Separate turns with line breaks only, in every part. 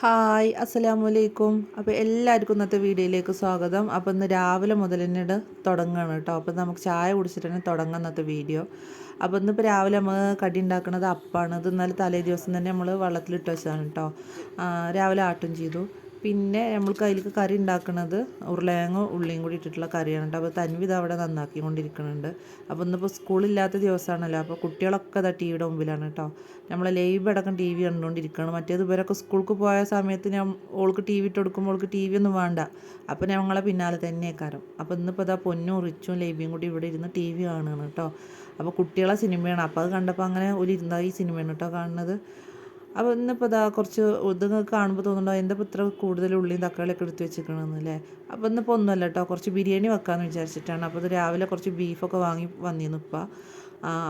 Hi അസ്സലാമു അലൈക്കും അപ്പോൾ എല്ലാവർക്കും ഇന്നത്തെ വീഡിയോയിലേക്ക് സ്വാഗതം. അപ്പോൾ ഇന്ന് രാവിലെ മുതൽ തന്നെ തുടങ്ങുകയാണ് കേട്ടോ. അപ്പോൾ നമുക്ക് ചായ കുടിച്ചിട്ട് തന്നെ തുടങ്ങാം ഇന്നത്തെ വീഡിയോ. അപ്പോൾ ഇന്നിപ്പോൾ രാവിലെ നമ്മൾ കടി ഉണ്ടാക്കുന്നത് അപ്പാണ്. ഇത് ഇന്നലെ തലേ ദിവസം തന്നെ നമ്മൾ വെള്ളത്തിലിട്ട് വെച്ചതാണ് കേട്ടോ. രാവിലെ ആട്ടും ചെയ്തു. പിന്നെ നമ്മൾക്ക് അതിലേക്ക് കറി ഉണ്ടാക്കുന്നത് ഉരുളയങ്ങ ഉള്ളിയും കൂടി ഇട്ടിട്ടുള്ള കറിയാണ് കേട്ടോ. അപ്പോൾ തൻവി അവിടെ നന്നാക്കി നന്നാക്കിക്കൊണ്ടിരിക്കുന്നുണ്ട് അപ്പോൾ ഇന്നിപ്പോൾ സ്കൂളില്ലാത്ത ദിവസമാണല്ലോ. അപ്പോൾ കുട്ടികളൊക്കെ അതാ ടി വിയുടെ മുമ്പിലാണ് കേട്ടോ. നമ്മളെ ലൈവ് അടക്കം ടി വി കണ്ടുകൊണ്ടിരിക്കുകയാണ്. മറ്റേത് ഇവരൊക്കെ സ്കൂൾക്ക് പോയ സമയത്ത് ഞാൻ ഓൾക്ക് ടി വി ഇട്ട് കൊടുക്കുമ്പോൾ ഓൾക്ക് ടി വി ഒന്നും വേണ്ട. അപ്പോൾ ഞങ്ങളെ പിന്നാലെ തന്നെ കാരം അപ്പോൾ ഇന്നിപ്പോൾ ഇതാ പൊന്നും റിച്ചും ലൈവിയും കൂടി ഇവിടെ ഇരുന്ന് ടി വി കാണുകയാണ് കേട്ടോ. അപ്പോൾ കുട്ടികളെ സിനിമയാണ്. അപ്പോൾ അത് കണ്ടപ്പോൾ അങ്ങനെ ഒരു ഇരുന്ന ഈ സിനിമയാണ് കേട്ടോ കാണുന്നത്. അപ്പോൾ ഇന്നിപ്പോൾ ഇതാ കുറച്ച് ഇതൊക്കെ കാണുമ്പോൾ തോന്നുന്നുണ്ടോ എന്താ ഇത്ര കൂടുതൽ ഉള്ളിയും തക്കാളിയൊക്കെ എടുത്ത് വെച്ചിരിക്കണമെന്ന് അല്ലേ? അപ്പോൾ ഇന്നിപ്പോൾ ഒന്നുമല്ല കേട്ടോ കുറച്ച് ബിരിയാണി വെക്കാമെന്ന് വിചാരിച്ചിട്ടാണ്. അപ്പോൾ ഇത് രാവിലെ കുറച്ച് ബീഫൊക്കെ വാങ്ങി വന്നിരുന്നു ഇപ്പം.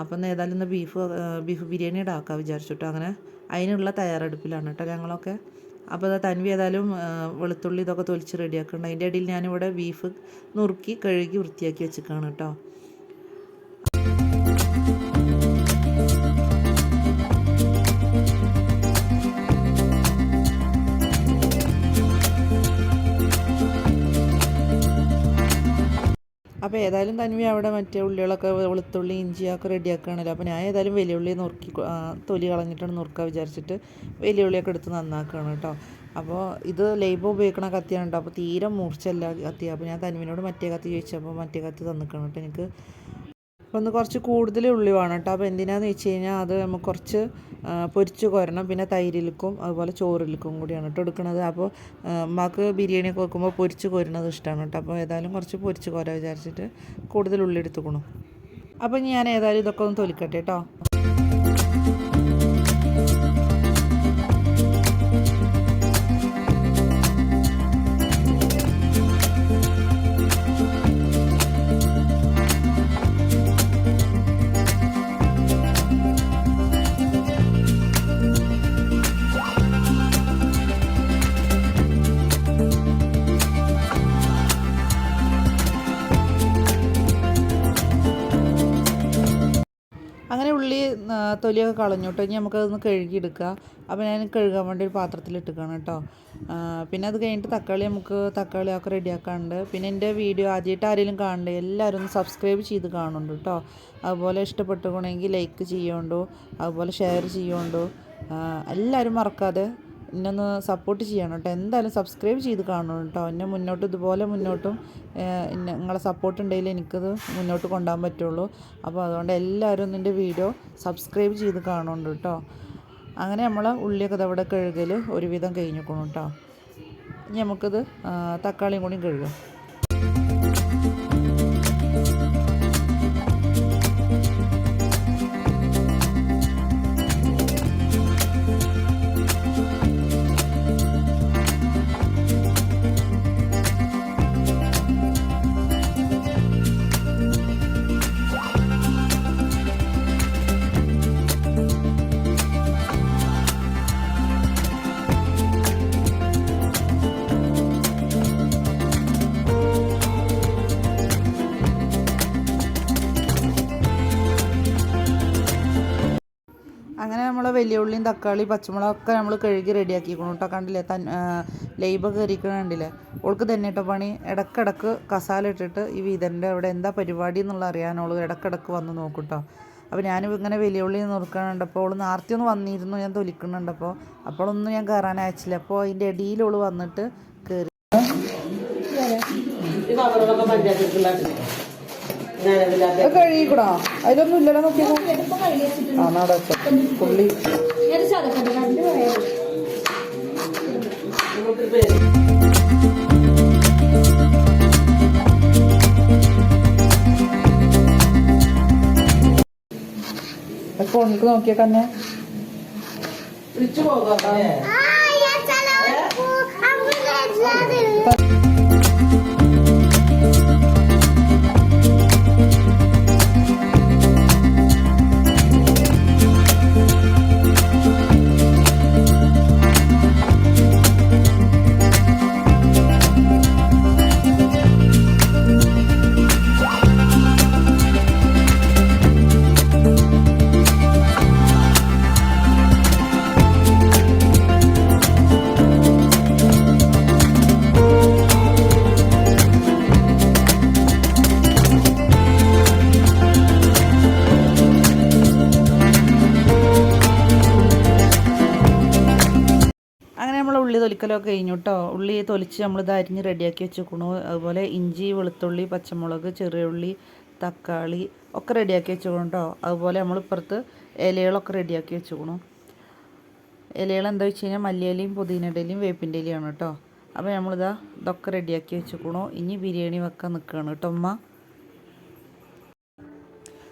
അപ്പം ഏതായാലും ഇന്ന് ബീഫ് ബീഫ് ബിരിയാണി ഉണ്ടാക്കുക വിചാരിച്ചിട്ടോ അങ്ങനെ അതിനുള്ള തയ്യാറെടുപ്പിലാണ് കേട്ടോ ഞങ്ങളൊക്കെ. അപ്പോൾ അത് തൻവി ഏതായാലും വെളുത്തുള്ളി ഇതൊക്കെ തൊലിച്ച് റെഡിയാക്കുന്നുണ്ട് അതിന്റെ ഇടയിൽ ഞാനിവിടെ ബീഫ് നുറുക്കി കഴുകി വൃത്തിയാക്കി വെച്ചിരിക്കുകയാണ് കേട്ടോ. അപ്പോൾ ഏതായാലും തനിവി അവിടെ മറ്റേ ഉള്ളികളൊക്കെ വെളുത്തുള്ളി ഇഞ്ചിയൊക്കെ റെഡിയാക്കുകയാണല്ലോ അപ്പോൾ ഞാൻ ഏതായാലും വലിയ ഉള്ളി നുറുക്കി തൊലി കളഞ്ഞിട്ടാണ് നുറുക്കുക വിചാരിച്ചിട്ട് വലിയ ഉള്ളിയൊക്കെ എടുത്ത് നന്നാക്കുകയാണ് കേട്ടോ. അപ്പോൾ ഇത് ലൈബ് ഉപയോഗിക്കണ കത്തിയാണ് കേട്ടോ. അപ്പോൾ തീരെ മൂർച്ചയില്ല കത്തി. അപ്പോൾ ഞാൻ തനുവിനോട് മറ്റേ കത്തി ചോദിച്ചപ്പോൾ മറ്റേ കത്തി തന്നിക്കണം കേട്ടോ. എനിക്ക് അപ്പോൾ ഒന്ന് കുറച്ച് കൂടുതൽ ഉള്ളി വേണം കേട്ടോ. അപ്പോൾ എന്തിനാന്ന് വെച്ച് കഴിഞ്ഞാൽ അത് നമുക്ക് കുറച്ച് പൊരിച്ച് കോരണം. പിന്നെ തൈരിൽക്കും അതുപോലെ ചോറിൽക്കും കൂടിയാണ് കേട്ടോ എടുക്കുന്നത് അപ്പോൾ ഉമ്മാക്ക് ബിരിയാണി ഒക്കെ വെക്കുമ്പോൾ പൊരിച്ച് കോരുന്നത് ഇഷ്ടമാണ് കേട്ടോ. അപ്പോൾ ഏതായാലും കുറച്ച് പൊരിച്ച് കോരാൻ വിചാരിച്ചിട്ട് കൂടുതൽ ഉള്ളി എടുത്തുക്കണം അപ്പോൾ ഞാൻ ഏതായാലും ഇതൊക്കെ ഒന്ന് തൊലിക്കട്ടെ കേട്ടോ. അങ്ങനെ ഉള്ളി തൊലിയൊക്കെ കളഞ്ഞു ഇനി നമുക്കതൊന്ന് കഴുകിയെടുക്കുക. അപ്പോൾ ഞാൻ കഴുകാൻ വേണ്ടി ഒരു പാത്രത്തിലിട്ടിക്കണം കേട്ടോ. പിന്നെ അത് കഴിഞ്ഞിട്ട് തക്കാളി നമുക്ക് തക്കാളി ഒക്കെ റെഡിയാക്കാനുണ്ട്. പിന്നെ എന്റെ വീഡിയോ ആദ്യമായിട്ട് ആരെങ്കിലും കാണണ്ടേ എല്ലാവരും ഒന്ന് സബ്സ്ക്രൈബ് ചെയ്ത് കാണുന്നുണ്ട് കേട്ടോ. അതുപോലെ ഇഷ്ടപ്പെട്ടുകൊണ്ടെങ്കിൽ ലൈക്ക് ചെയ്യുന്നുണ്ടോ അതുപോലെ ഷെയർ ചെയ്യുന്നുണ്ടോ എല്ലാവരും മറക്കാതെ എന്നെ ഒന്ന് സപ്പോർട്ട് ചെയ്യണം കേട്ടോ. എന്തായാലും സബ്സ്ക്രൈബ് ചെയ്ത് കാണണം കേട്ടോ. എന്നെ മുന്നോട്ട് ഇതുപോലെ മുന്നോട്ടും നിങ്ങളെ സപ്പോർട്ട് ഉണ്ടെങ്കിൽ എനിക്കത് മുന്നോട്ട് കൊണ്ടുപോകാൻ പറ്റുള്ളൂ. അപ്പോൾ അതുകൊണ്ട് എല്ലാവരും നിന്റെ വീഡിയോ സബ്സ്ക്രൈബ് ചെയ്ത് കാണുന്നുണ്ട് കേട്ടോ. അങ്ങനെ നമ്മൾ ഉള്ളിയൊക്കെ ദവിടെ കഴുകൽ ഒരുവിധം കഴിഞ്ഞിക്കണം കേട്ടോ. ഇനി നമുക്കിത് തക്കാളിയും കൂടി കഴുകാം. നമ്മൾ വലിയ ഉള്ളിയും തക്കാളി പച്ചമുളകൊക്കെ നമ്മൾ കഴുകി റെഡിയാക്കിക്കണം കേട്ടോ. കണ്ടില്ലേ? തൻ ലൈബ് കയറിക്കണ ഓൾക്ക് തന്നെ കേട്ടോ പണി. ഇടക്കിടക്ക് കസാല ഇട്ടിട്ട് ഈ വീതന്റെ അവിടെ എന്താ പരിപാടി എന്നുള്ള അറിയാനോൾ ഇടക്കിടക്ക് വന്ന് നോക്കും കേട്ടോ. അപ്പോൾ ഞാൻ ഇങ്ങനെ ഉള്ളി നുറുക്കണുണ്ടപ്പോൾ അവൾ നേരത്തെ ഒന്ന് വന്നിരുന്നു. ഞാൻ തൊലിക്കുന്നുണ്ടപ്പോൾ അപ്പോഴൊന്നും ഞാൻ കയറാൻ അയച്ചില്ല. അപ്പോൾ അതിന്റെ ഇടയിൽ അവൾ വന്നിട്ട് കയറി കഴുകിക്കണോ അതിലൊന്നും ഇല്ലല്ലോ നോക്കിയോ ആ നടക്ക. പുള്ളി. ഫോണിലേക്ക് തിരിച്ചു തന്നെ. തൊലിക്കലൊക്കെ കഴിഞ്ഞു കേട്ടോ ഉള്ളി തൊലിച്ച് നമ്മൾ നമ്മളിത് അരിഞ്ഞ് റെഡിയാക്കി വെച്ചേക്കണു. അതുപോലെ ഇഞ്ചി വെളുത്തുള്ളി പച്ചമുളക് ചെറിയ ഉള്ളി തക്കാളി ഒക്കെ റെഡിയാക്കി വെച്ചേക്കണം കേട്ടോ അതുപോലെ നമ്മൾ ഇപ്പുറത്ത് ഇലകളൊക്കെ റെഡിയാക്കി വെച്ചേക്കണു. ഇലകൾ എന്താ വെച്ച് കഴിഞ്ഞാൽ മല്ലിയിലയും പുതിനയുടെ ഇലയും വേപ്പിന്റെ ഇലയാണ് കേട്ടോ അപ്പോൾ നമ്മളിതാ ഇതൊക്കെ റെഡിയാക്കി വെച്ചേക്കണു. ഇനി ബിരിയാണി വെക്കാൻ നിൽക്കുകയാണ് കേട്ടോ ഉമ്മ.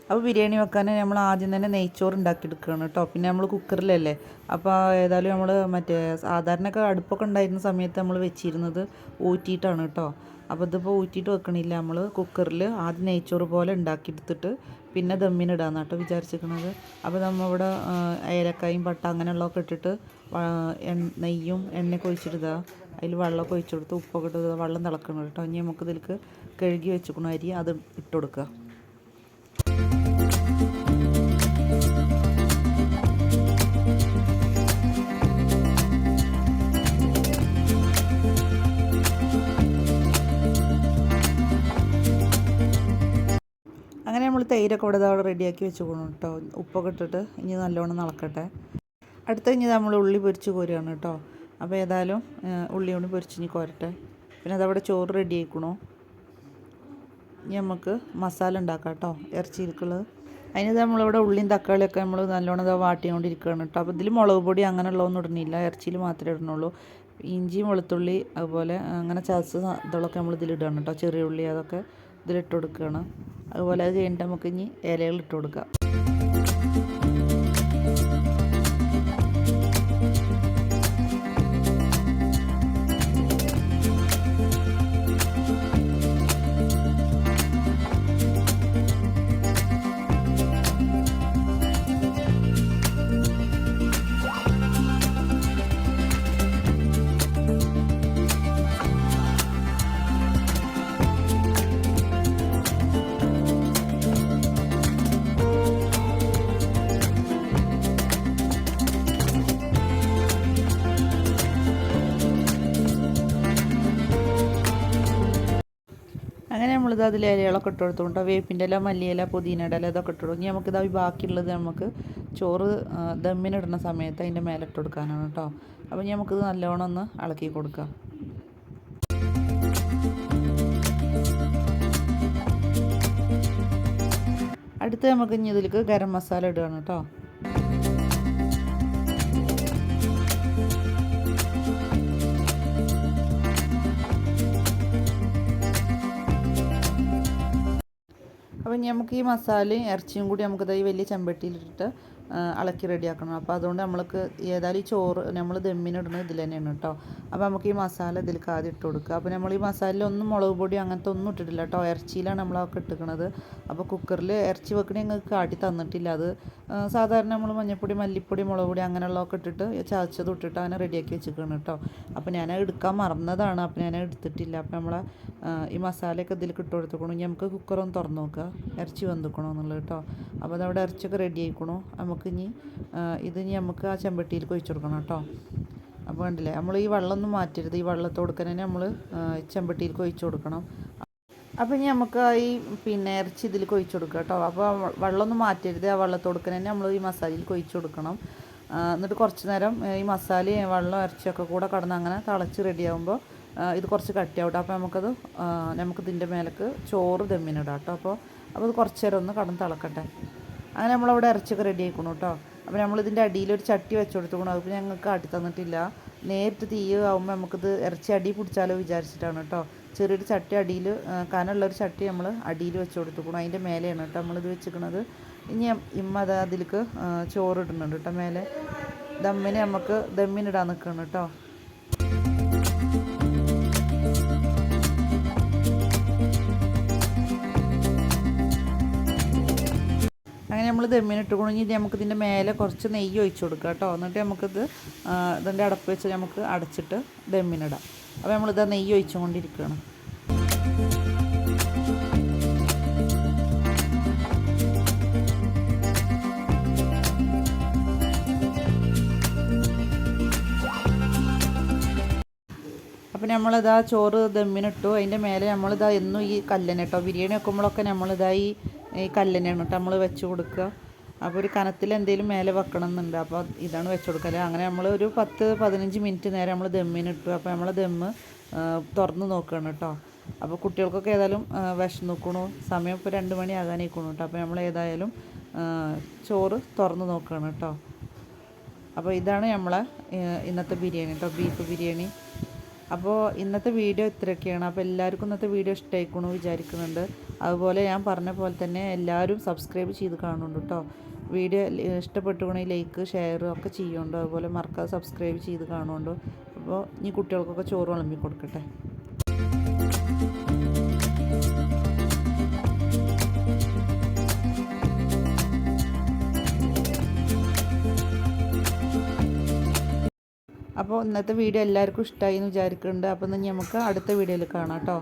അപ്പോൾ ബിരിയാണി വെക്കാൻ നമ്മൾ ആദ്യം തന്നെ നെയ്ച്ചോറ് ഉണ്ടാക്കിയെടുക്കുകയാണ് കേട്ടോ. പിന്നെ നമ്മൾ കുക്കറിലല്ലേ. അപ്പോൾ ഏതായാലും നമ്മൾ മറ്റേ സാധാരണയൊക്കെ അടുപ്പൊക്കെ ഉണ്ടായിരുന്ന സമയത്ത് നമ്മൾ വെച്ചിരുന്നത് ഊറ്റിയിട്ടാണ് കേട്ടോ. അപ്പോൾ ഇതിപ്പോൾ ഊറ്റിയിട്ട് വെക്കണില്ല. നമ്മൾ കുക്കറിൽ ആദ്യം നെയ്ച്ചോറ് പോലെ ഉണ്ടാക്കിയെടുത്തിട്ട് പിന്നെ ദമ്മിനിടാന്ന് കേട്ടോ വിചാരിച്ചിരിക്കുന്നത് അപ്പോൾ നമ്മൾ ഇവിടെ ഏലക്കായും പട്ട അങ്ങനെയുള്ളതൊക്കെ ഇട്ടിട്ട് നെയ്യും എണ്ണയൊക്കെ ഒഴിച്ചിടുക. അതിൽ വെള്ളമൊക്കെ ഒഴിച്ചു കൊടുത്ത് ഉപ്പൊക്കെ ഇട്ട് വെള്ളം തിളക്കണം കേട്ടോ. ഇനി നമുക്ക് ഇതിലേക്ക് കഴുകി വെച്ചിരിക്കണ അരി അത് ഇട്ട് കൊടുക്കുക. അങ്ങനെ നമ്മൾ തൈരൊക്കെ ഇവിടെ അവിടെ റെഡിയാക്കി വെച്ചുകൊള്ളു കേട്ടോ. ഉപ്പൊക്കെ ഇട്ടിട്ട് ഇനി നല്ലോണം നടക്കട്ടെ അടുത്ത ഇനി നമ്മൾ ഉള്ളി പൊരിച്ച് കോരുകയാണ് കേട്ടോ. അപ്പോൾ ഏതായാലും ഉള്ളി കൊണ്ട് പൊരിച്ച് ഇനി കോരട്ടെ. പിന്നെ അതവിടെ ചോറ് റെഡി ആയിക്കണോ. ഇനി നമുക്ക് മസാല ഉണ്ടാക്കാം കേട്ടോ ഇറച്ചിയിരിക്കുള്ളത് അതിന് നമ്മളിവിടെ ഉള്ളിയും തക്കാളിയൊക്കെ നമ്മൾ നല്ലോണം ഇതാ വാട്ടിക്കൊണ്ടിരിക്കുകയാണ് കേട്ടോ. അപ്പോൾ ഇതിൽ മുളക് പൊടി അങ്ങനെയുള്ളതൊന്നും ഇടണില്ല ഇറച്ചിയിൽ മാത്രമേ ഇടണുള്ളൂ ഇഞ്ചി വെളുത്തുള്ളി അതുപോലെ അങ്ങനെ ചതച്ച ഇതൊക്കെ നമ്മൾ ഇതിലിടുകയാണ് കേട്ടോ. ചെറിയ ഉള്ളി അതൊക്കെ ഇതിലിട്ട് കൊടുക്കുകയാണ് അതുപോലെ അത് കഴിഞ്ഞിട്ട് നമുക്ക് ഇനി കൊടുക്കാം. അങ്ങനെ നമ്മളിത് അതിൽ ഇലകളൊക്കെ ഇട്ട് കൊടുത്തുകൊണ്ട് വേപ്പിന്റെ ഇല മല്ലിയില പുതിനയുടെ ഇല ഇതൊക്കെ ഇട്ട് കൊടുക്കും നമുക്ക് നമുക്കിത് ബാക്കിയുള്ളത് നമുക്ക് ചോറ് ദമ്മിനിടുന്ന സമയത്ത് അതിന്റെ മേലെ ഇട്ട് കൊടുക്കാനാണ് കേട്ടോ. അപ്പോൾ നമുക്കിത് നല്ലോണം ഒന്ന് ഇളക്കി കൊടുക്കാം. അടുത്ത് നമുക്ക് ഇനി ഇതിലേക്ക് ഗരം മസാല ഇടുകയാണ് കേട്ടോ. അപ്പം നമുക്ക് ഈ മസാലയും ഇറച്ചിയും കൂടി നമുക്കിത് ഈ വലിയ ചെമ്പട്ടിയിലിട്ടിട്ട് ഇളക്കി റെഡിയാക്കണം. അപ്പോൾ അതുകൊണ്ട് നമ്മൾക്ക് ഏതായാലും ഈ ചോറ് നമ്മൾ ദമ്മിനിടുന്നത് ഇതിൽ തന്നെയാണ് കേട്ടോ അപ്പോൾ നമുക്ക് ഈ മസാല ഇതിലേക്ക് ആദ്യം ഇട്ട് കൊടുക്കുക. അപ്പോൾ നമ്മൾ ഈ മസാലയിൽ ഒന്നും മുളക് പൊടി അങ്ങനത്തെ ഒന്നും ഇട്ടിട്ടില്ല കേട്ടോ ഇറച്ചിയിലാണ് നമ്മളൊക്കെ ഇട്ടിക്കണത്. അപ്പോൾ കുക്കറിൽ ഇറച്ചി വെക്കണേ ഞങ്ങൾക്ക് കാട്ടി തന്നിട്ടില്ല. അത് സാധാരണ നമ്മൾ മഞ്ഞൾപ്പൊടി മല്ലിപ്പൊടി മുളക് പൊടി അങ്ങനെയുള്ളതൊക്കെ ഇട്ടിട്ട് ചതച്ചത് ഇട്ടിട്ട് അങ്ങനെ റെഡിയാക്കി വെച്ചിരിക്കണം കേട്ടോ അപ്പോൾ ഞാൻ എടുക്കാൻ മറന്നതാണ്. അപ്പോൾ ഞാൻ എടുത്തിട്ടില്ല. അപ്പോൾ നമ്മളെ ഈ മസാലയൊക്കെ ഇതിലേക്ക് ഇട്ട് ഇനി നമുക്ക് കുക്കറൊന്ന് തുറന്ന് നോക്കുക. ഇറച്ചി വന്നിക്കണോ എന്നുള്ളത് കേട്ടോ അപ്പോൾ അതവിടെ ഇറച്ചിയൊക്കെ റെഡി ആയിക്കണു. നമുക്ക് ഇനി ഇത് ഇനി നമുക്ക് ആ ചെമ്പട്ടിയിൽ ഒഴിച്ചു കൊടുക്കണം കേട്ടോ. അപ്പോൾ കണ്ടില്ലേ നമ്മൾ ഈ വെള്ളമൊന്നും മാറ്റരുത്. ഈ വെള്ളത്തോടുക്കനെ നമ്മൾ ചെമ്പട്ടിയിൽ ഒഴിച്ചു കൊടുക്കണം. അപ്പോൾ ഇനി നമുക്ക് ഈ പിന്നെ ഇറച്ചി ഇതിൽ കൊഴിച്ചു കൊടുക്കുക കേട്ടോ. അപ്പോൾ വെള്ളമൊന്നും മാറ്റരുത്. ആ വെള്ളത്തോടുക്കനെ നമ്മൾ ഈ മസാലയിൽ കൊഴിച്ചു കൊടുക്കണം. എന്നിട്ട് കുറച്ച് നേരം ഈ മസാലയും വെള്ളം ഇറച്ചിയൊക്കെ കൂടെ കടന്ന് അങ്ങനെ തിളച്ച് റെഡിയാകുമ്പോൾ ഇത് കുറച്ച് കട്ടിയാവട്ടെ. അപ്പോൾ നമുക്കത് നമുക്കിതിന്റെ മേലേക്ക് ചോറ് ദമ്മിനിടാം കേട്ടോ. അപ്പോൾ അപ്പോൾ അത് കുറച്ച് നേരം ഒന്ന് കടന്ന് തിളക്കട്ടെ. അങ്ങനെ നമ്മളവിടെ ഇറച്ചിയൊക്കെ റെഡി ആയിക്കണു കേട്ടോ അപ്പോൾ നമ്മളിതിന്റെ അടിയിൽ ഒരു ചട്ടി വെച്ച് കൊടുത്തുക്കണം. അതിപ്പോൾ ഞങ്ങൾക്ക് കാട്ടി തന്നിട്ടില്ല. നേരിട്ട് തീ ആകുമ്പോൾ നമുക്കിത് ഇറച്ചി അടി പിടിച്ചാലോ വിചാരിച്ചിട്ടാണ് കേട്ടോ ചെറിയൊരു ചട്ടി അടിയിൽ കനമുള്ളൊരു ചട്ടി നമ്മൾ അടിയിൽ വെച്ച് കൊടുത്തുക്കണം. അതിന്റെ മേലെയാണ് കേട്ടോ നമ്മളിത് വെച്ചിരിക്കുന്നത് ഇനി ഇമ്മ അത് അതിലേക്ക് ചോറ് ഇടുന്നുണ്ട് കേട്ടോ മേലെ. ദമ്മിന് നമുക്ക് ദമ്മിനിടാൻ നിൽക്കണം കേട്ടോ നമ്മൾ ദമ്മിനിട്ട് കുണിഞ്ഞ് നമുക്ക് ഇതിന്റെ മേലെ കുറച്ച് നെയ്യ് ഒഴിച്ചു കൊടുക്കുക കേട്ടോ. എന്നിട്ട് നമുക്കിത് ഇതിന്റെ അടപ്പ് വെച്ച് നമുക്ക് അടച്ചിട്ട് ദമ്മിനിടാം. അപ്പോൾ നമ്മളിത് നെയ്യ് ഒഴിച്ചുകൊണ്ടിരിക്കുകയാണ്. അപ്പം നമ്മളിതാ ചോറ് ദമ്മിനിട്ടു. അതിന്റെ മേലെ നമ്മളിതാ എന്നും ഈ കല്ലനെ കേട്ടോ. ബിരിയാണി വെക്കുമ്പോഴൊക്കെ നമ്മളിതാ ഈ ഈ കല്ലിനെയാണ് കേട്ടോ നമ്മൾ വെച്ച് കൊടുക്കുക അപ്പോൾ ഒരു കനത്തിൽ എന്തെങ്കിലും മേലെ വെക്കണം എന്നുണ്ട് അപ്പോൾ ഇതാണ് വെച്ച് കൊടുക്കൽ അങ്ങനെ നമ്മൾ ഒരു പത്ത് പതിനഞ്ച് മിനിറ്റ് നേരം നമ്മൾ ദമ്മിന് ഇട്ടു അപ്പോൾ നമ്മൾ ദമ്മ് തുറന്ന് നോക്കുകയാണ് കേട്ടോ അപ്പോൾ കുട്ടികൾക്കൊക്കെ ഏതായാലും ആ, വിശന്ന് നോക്കണു സമയം ഇപ്പോൾ രണ്ട് മണി ആകാനായിക്കണു കേട്ടോ അപ്പോൾ നമ്മൾ ഏതായാലും ചോറ് തുറന്ന് നോക്കുകയാണ് കേട്ടോ അപ്പോൾ ഇതാണ് നമ്മളെ ഇന്നത്തെ ബിരിയാണി കേട്ടോ ബീഫ് ബിരിയാണി. അപ്പോൾ ഇന്നത്തെ വീഡിയോ ഇത്രയൊക്കെയാണ്. അപ്പോൾ എല്ലാവർക്കും ഇന്നത്തെ വീഡിയോ ഇഷ്ടമായിക്കണു വിചാരിക്കുന്നുണ്ട്. അതുപോലെ ഞാൻ പറഞ്ഞ പോലെ തന്നെ എല്ലാവരും സബ്സ്ക്രൈബ് ചെയ്ത് കാണുന്നുണ്ട് കേട്ടോ വീഡിയോ ഇഷ്ടപ്പെട്ടുകൊണ്ടെങ്കിൽ ലൈക്ക് ഷെയർ ഒക്കെ ചെയ്യുന്നുണ്ട്. അതുപോലെ മറക്കാതെ സബ്സ്ക്രൈബ് ചെയ്ത് കാണുന്നുണ്ട്. അപ്പോൾ ഇനി കുട്ടികൾക്കൊക്കെ ചോറ് വിളമ്പി കൊടുക്കട്ടെ. അപ്പോൾ ഇന്നത്തെ വീഡിയോ എല്ലാവർക്കും ഇഷ്ടമായി എന്ന് വിചാരിക്കുന്നുണ്ട്. അപ്പോൾ നമുക്ക് അടുത്ത വീഡിയോയിൽ കാണാം കേട്ടോ